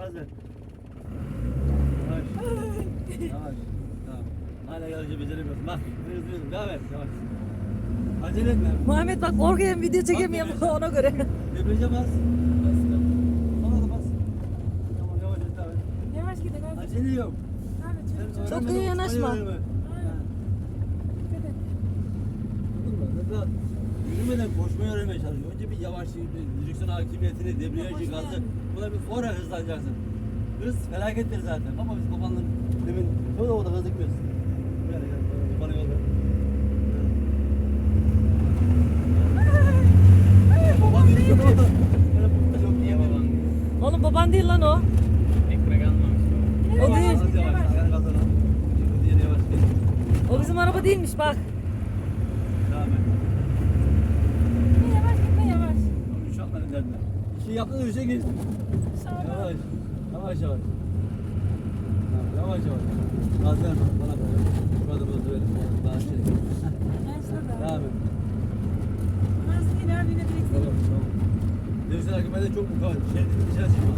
Gaz ver. Yavaş. Yavaş. Tamam. Hala yarışı beceremiyorsun. Bak. Hızlıyorsun. Devam et. Yavaş. Acele etme. Muhammed bak korkuyorum video çekemiyorum Bak, ona göre. Debriyaja bas. Bas. Sola da bas. Tamam yavaş et. Devam et. Yavaş gidin hadi. Acele yok. Hadi Sen çabuk çabuk. Çok öğrenmeden iyi yanaşma. uçmayı öğrenme. Aynen. Dikkat et. Anladın mı? Mesela yürümeden koşmayı öğrenmeye çalışıyor. Önce bir yavaş bir direksiyon hakimiyetini, debriyajı, gazı. Buna bir sonra hızlanacaksın. Hız felakettir zaten. Ama biz babanla demin o da o da hızlı gidiyoruz. Gel gel bana yol ver. Böyle babam. Oğlum baban değil lan o. Ekmek almamış. O değil. O bizim araba değilmiş bak. Devam et. Gitme yavaş gitme yavaş. İki yaptın üçe geçtin. Sağdan. Yavaş. Yavaş yavaş. Yavaş yavaş. Gaz verme bana böyle. Şurada böyle böyle. Daha şey. Devam et. Tamam tamam. Direksiyon hakimiyeti çok mükemmel. Şeridin dışarı çıkma.